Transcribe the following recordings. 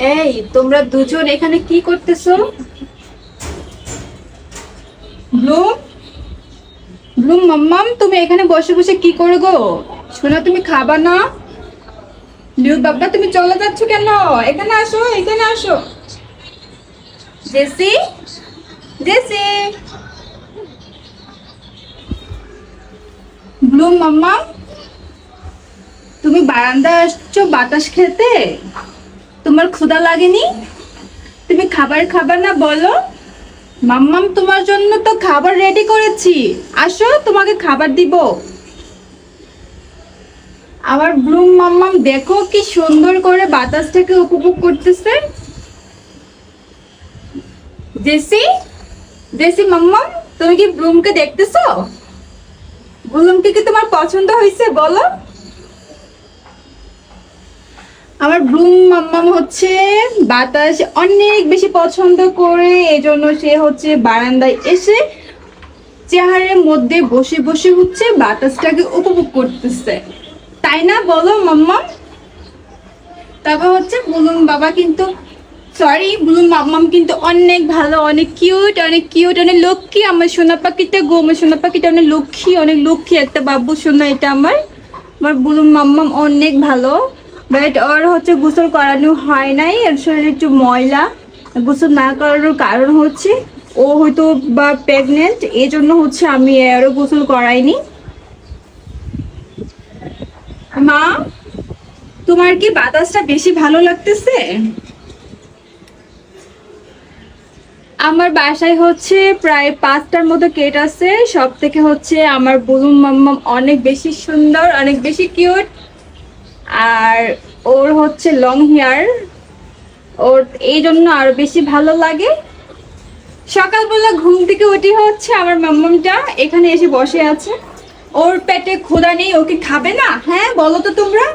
এই, তোমরা দুজন এখানে কি করতেছো? ব্লুম ব্লুম মাম্মাম তুমি এখানে বসে বসে কি করো গো? শোনা, তুমি খাবা না? লিউ বাবা তুমি চলে যাচ্ছ কেন? এখানে আসো এখানে আসো। জেসি? জেসি? ব্লুম মাম্মাম তুমি বারান্দা আসছো বাতাস খেতে? তোমার ক্ষুধা লাগেনি? তুমি খাবার খাবার না বলো। মাম্মাম, তোমার জন্য তো খাবার রেডি করেছি। আসো, তোমাকে খাবার দিব। আমার ব্লুম মাম্মাম, দেখো কি সুন্দর করে বাতাসটাকে উপভোগ করতেছে। জেসি জেসি মাম্মাম, তুমি কি ব্লুমকে দেখতেছো? ব্লুমকে কি তোমার পছন্দ হয়েছে, বলো। আমার ব্লুম মাম্মাম হচ্ছে বাতাস অনেক বেশি পছন্দ করে, এজন্য সে হচ্ছে বারান্দায় এসে চেহারের মধ্যে বসে বসে হচ্ছে বাতাসটাকে উপভোগ করতেছে। তাই না বলো মাম্মা তারপর হচ্ছে বুলুম বাবা কিন্তু সরি বুলুম মাম্মাম কিন্তু অনেক ভালো, অনেক কিউট অনেক কিউট অনেক লক্ষ্মী। আমার সোনা পাখিটা গো, আমার সোনা পাখিটা অনেক লক্ষ্মী অনেক লক্ষ্মী একটা বাবু, সোনা এটা আমার। আমার বুলুম মাম্মাম অনেক ভালো। বাট ওর হচ্ছে গোসল করানো হয় নাই এর শরীরে একটু ময়লা। গোসল না করানোর কারণ হচ্ছে ও হয়তো বা প্রেগনেন্ট এই জন্য হচ্ছে আমি আরও গোসল করাইনি। মা, তোমার কি বাতাসটা বেশি ভালো লাগতেছে? আমার বাসায় হচ্ছে প্রায় পাঁচটার মতো কেট আছে সব থেকে হচ্ছে আমার বুলুম মাম্মাম অনেক বেশি সুন্দর, অনেক বেশি কিউট আর ওর হচ্ছে লং হেয়ার ওর এই জন্য আরও বেশি ভালো লাগে। সকালবেলা ঘুম থেকে উঠে হচ্ছে আমার মাম্মামটা এখানে এসে বসে আছে। ওর পেটে খোদা নেই ওকে খাবে না? হ্যাঁ বলো তো তোমরা।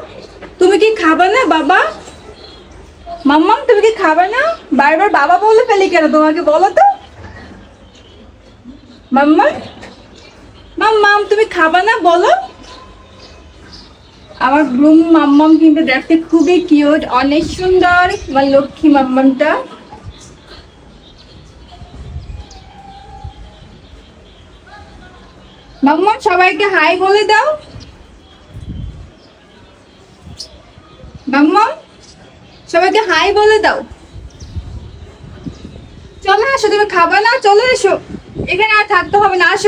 তুমি কি খাবে না, বাবা? মাম্মাম, তুমি কি খাবে না? বারবার বাবা বলে ফেলি কেন তোমাকে, বলো তো। মাম্মা মাম্মাম, তুমি খাবা না, বলো। আমার ব্লুম মাম্মাম কিন্তু দেখতে খুবই কিউট অনেক সুন্দর। আমার লক্ষ্মী মাম্মামটা। মাম্মাম, সবাইকে হাই বলে দাও। মাম্মাম, সবাইকে হাই বলে দাও। চলে আসো, তুমি খাবা না? চলে এসো। এখানে আর থাকতে হবে না, আসো।